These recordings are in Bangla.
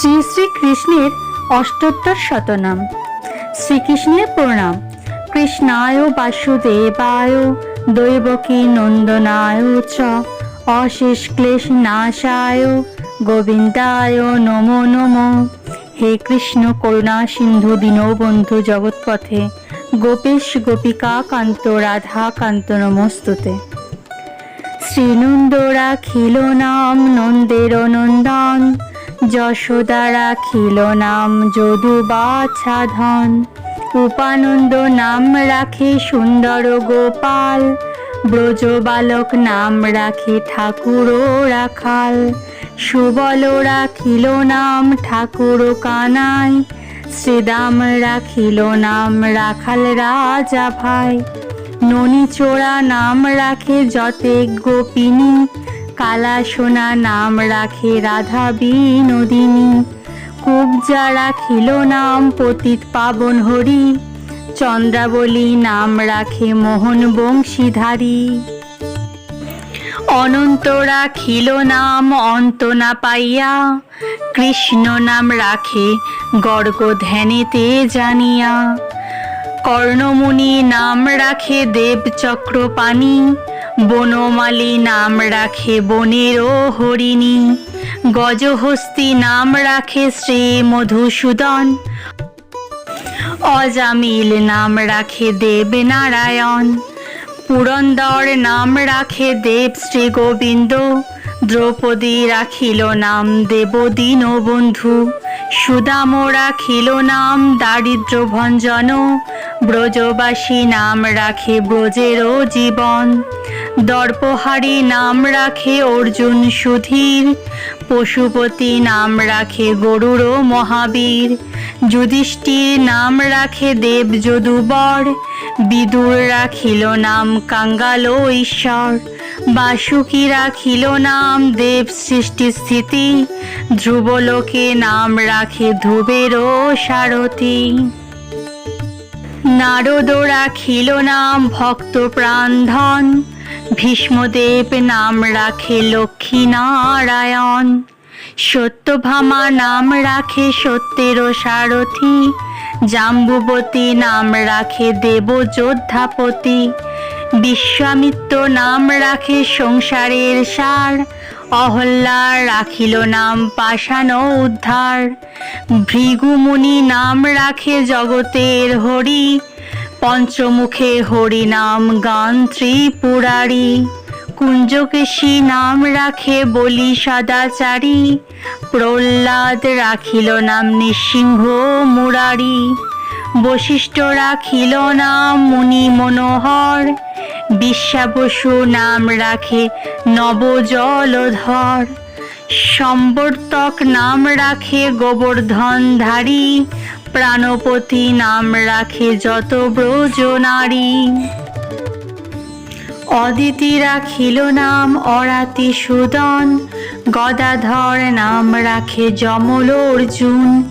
শ্রী শ্রীকৃষ্ণের অষ্টোত্তর শতনাম। শ্রীকৃষ্ণের প্রণাম। কৃষ্ণায় বাসুদেবায়, দৈবকী নন্দনায় চ। অশেষ ক্লেশ নাশায়, গোবিন্দায় নমো নমো। হে কৃষ্ণ করুণা সিন্ধু দীনবন্ধু জগৎপথে। গোপেশ গোপিকা কান্ত রাধা কান্ত নমস্তুতে। শ্রীনন্দরা খিল নাম নন্দের নন্দন। যশোদারা খিল নাম যদু বাছাধন উপানন্দ নাম রাখে সুন্দর গোপাল। ব্রজ বালক নাম রাখে ঠাকুর রাখাল। সুবল রাখিল নাম ঠাকুর কানাই। শ্রীদাম রাখিল নাম রাখাল রাজা ভাই। ননী চোরা নাম রাখে যতে গোপিনী। কালা সোনা নাম রাখে রাধা বিনোদিনী। কুবজা রাখিল নাম পতিত পাবন হরি। চন্দ্রাবলী নাম রাখে মোহন বংশীধারী। অনন্ত রাখিল নাম অন্ত না পাইয়া, কৃষ্ণ নাম রাখে গর্গ ধ্যানেতে জানিয়া। কর্ণমুনি নাম রাখে দেব চক্রপাণি বনমালী নাম রাখে বনেরও হরিণী। গজহস্তি নাম রাখে শ্রী মধুসূদন। অজামিল নাম রাখে দেব নারায়ণ। পুরন্দর নাম রাখে দেব শ্রী গোবিন্দ। দ্রৌপদী রাখিল নাম দেব দীনবন্ধু। সুদাম রাখিল নাম দারিদ্র ভঞ্জন। ব্রজবাসী নাম রাখে ব্রজেরও জীবন। দর্পহারী নাম রাখে অর্জুন সুধীর, পশুপতি নাম রাখে গরুর মহাবীর। যুধিষ্ঠির নাম রাখে দেব যদুবর, বিদুর রাখিল নাম কাঙ্গাল ঈশ্বর। বাসুকি রাখিল নাম দেব সৃষ্টি স্থিতি, ধ্রুবলোকে নাম রাখে ধ্রুবেরও সারথী। নারদ রাখিল নাম ভক্ত প্রাণধন ভীষ্মদেব নাম রাখে লক্ষ্মী নারায়ণ। সত্যভামা নাম রাখে সত্যের সারথী। জাম্বুবতী নাম রাখে দেব যোদ্ধাপতি। বিশ্বামিত্র নাম রাখে সংসারের সার। অহল্লা রাখিল নাম পাষাণ উদ্ধার। ভৃগুমুনি নাম রাখে জগতের হরি। পঞ্চমুখে হরি নাম গান ত্রিপুরারি। কুঞ্জকেশী নাম রাখে বলি সদাচারী। প্রহ্লাদ রাখিল নাম নৃসিংহ মুরারি। বশিষ্ঠ রাখিল নাম মুনি মনোহর। বিশ্বাবসু নাম রাখে নবজলধর সম্বর্তক নাম রাখে গোবর্ধনধারী, প্রাণপতি নাম রাখে যত ব্রজ নারী। অদিতি রাখিল নাম অরাতি সুদন, গদাধর নাম রাখে যমল অর্জুন,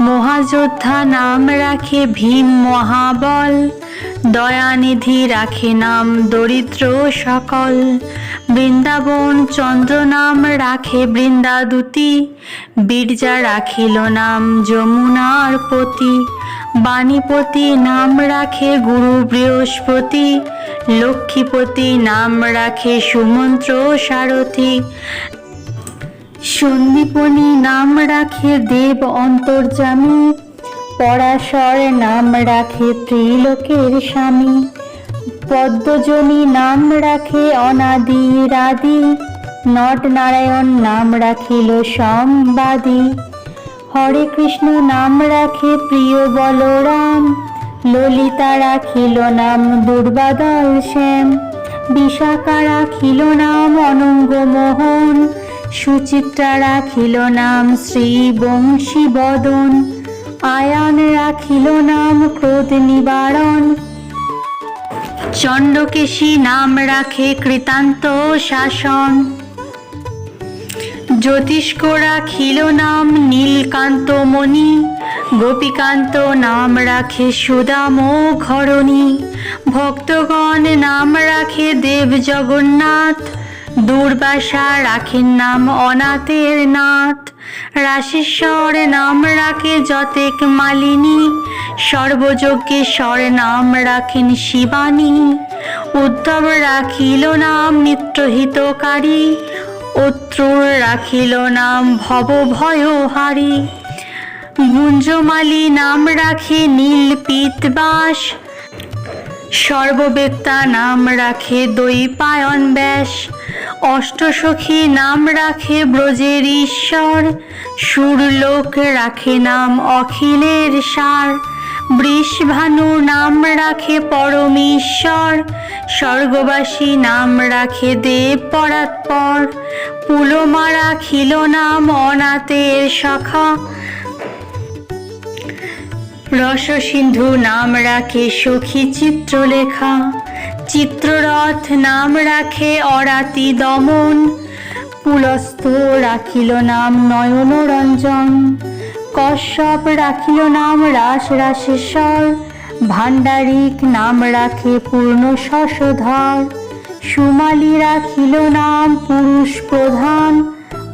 মহাযোদ্ধা নাম রাখে ভীম মহাবল দয়ানিধি রাখে নাম দরিদ্র সকল। বৃন্দাবন চন্দ্র নাম রাখে বৃন্দাদুতি। বীরজা রাখিল নাম যমুনার পতি। বাণীপতি নাম রাখে গুরু বৃহস্পতি। লক্ষ্মীপতি নাম রাখে সুমন্ত্র সারথী। সন্দীপনী নাম রাখে দেব অন্তর্জামী পরাশর নাম রাখে ত্রিলোকের স্বামী। পদ্মজনী নাম রাখে অনাদি রাদি নট নারায়ণ নাম রাখিল সম্বাদী হরে কৃষ্ণ নাম রাখে প্রিয় বলরাম। ললিতা রাখিল নাম দুর্বাদল শ্যাম। বিশাখা রাখিল নাম অনঙ্গ মোহন। সুচিত্রা রাখিল নাম শ্রী বংশী বদন আয়ান রাখিল নাম ক্রোধ নিবারণ। চণ্ডকেশী নাম রাখে কৃতান্ত শাসন। জ্যোতিষ্ক রাখিল নাম নীলকান্ত মণি। গোপীকান্ত নাম রাখে সুদাম ঘরণী। ভক্তগণ নাম রাখে দেব জগন্নাথ। দুর্বাসা রাখেন নাম অনাথের নাথ। রাশেশ্বর নাম রাখে যতেক মালিনী। সর্বযজ্ঞেশ্বর নাম রাখেন শিবানী। উদ্ধব রাখিল নাম নিত্যহিতকারী। অত্রুর রাখিল নাম ভব ভয়হারী গুঞ্জমালী নাম রাখে নীল পিতবাস। সর্ববেত্তা নাম রাখে দৈপায়ন ব্যাস অষ্টসখী নাম রাখে ব্রজের ঈশ্বর। সুরলোক রাখে নাম অখিলের সার। বৃষভানু নাম রাখে পরমেশ্বর স্বর্গবাসী নাম রাখে দেব পরাৎপর। পুলমা রাখিল নাম অনাথের সখা রসসিন্ধু নাম রাখে সখী চিত্রলেখা। চিত্ররথ নাম রাখে অরাতি দমন। পুলস্থ রাখিল নাম নয়নরঞ্জন কশ্যপ রাখিল নাম রাস রাসেশ্বর। ভাণ্ডারিক নাম রাখে পূর্ণ শশধর। সুমালি রাখিল নাম পুরুষ প্রধান।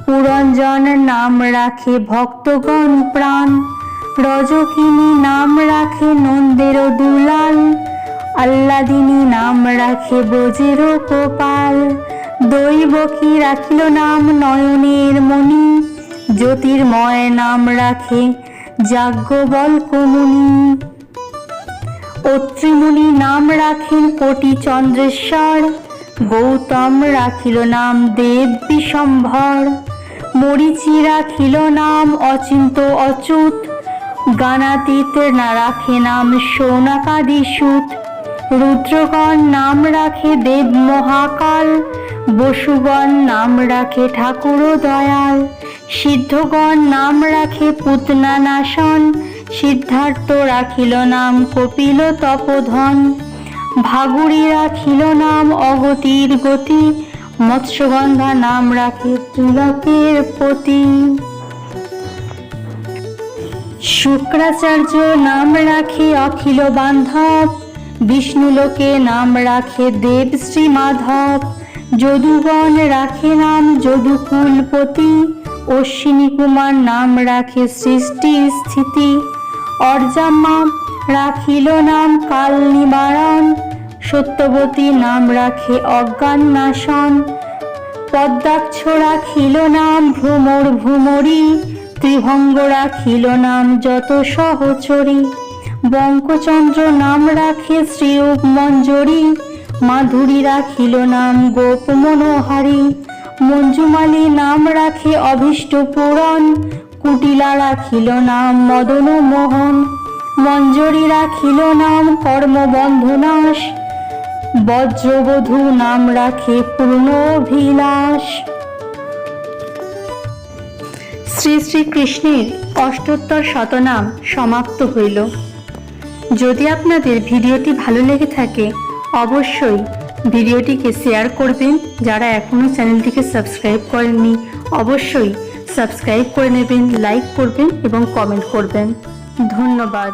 পুরঞ্জন নাম রাখে ভক্তগণ প্রাণ। রজকিনী নাম রাখে নন্দের দুলাল। আল্লাদিনী নাম রাখে ব্রজের গোপাল। দৈবকী রাখিল নাম নয়নের মণি? জ্যোতির্ময় নাম রাখে যাজ্ঞবল্কমুনি অত্রিমুনি নাম রাখেন কোটি চন্দ্রেশ্বর। গৌতম রাখিল নাম দেব বিশম্ভর মরিচি রাখিল নাম অচিন্ত অচ্যুত। গানাতীত না রাখে নাম সৌনাকাদি সুত। রুদ্রগণ নাম রাখে দেব মহাকাল, বসুগণ নাম রাখে ঠাকুর দয়াল, সিদ্ধগণ নাম রাখে পুতনা নাশন সিদ্ধার্থ রাখিল নাম কপিল তপধন ভাগুড়ি রাখিল নাম অগতির গতি, মৎস্যগন্ধা নাম রাখে তিলকের পতি। শুক্রাচার্য নাম রাখে অখিল বান্ধব বিষ্ণুলোকে নাম রাখে দেব শ্রী মাধব যদুগণ রাখে নাম যদুকুলপতি। অশ্বিনী কুমার নাম রাখে সৃষ্টি স্থিতি। অর্জাম্মা রাখিল নাম কাল নিবারণ। সত্যবতী নাম রাখে অজ্ঞান নাশন পদ্মাক্ষ রাখিল নাম ভ্রমর ভ্রমরী। ত্রিভঙ্গ রাখিল নাম যত সহচরী। বঙ্কচন্দ্র নাম রাখে শ্রীরূপ মঞ্জরি। মাধুরী রাখিল নাম গোপ মনোহারী। মঞ্জুমালী নাম রাখে অভীষ্ট পুরন। কুটিলা রাখিল নাম মদন মোহন। মঞ্জরি রাখিল নাম কর্মবন্ধনাশ বজ্রবধূ নাম রাখে পূর্ণ অভিলাষ। শ্রী শ্রীকৃষ্ণের অষ্টোত্তর শতনাম সমাপ্ত হইল। যদি আপনাদের ভিডিওটি ভালো লেগে থাকে, অবশ্যই ভিডিওটিকে শেয়ার করবেন। যারা এখনও চ্যানেলটিকে সাবস্ক্রাইব করেননি, অবশ্যই সাবস্ক্রাইব করে নেবেন, লাইক করবেন এবং কমেন্ট করবেন। ধন্যবাদ।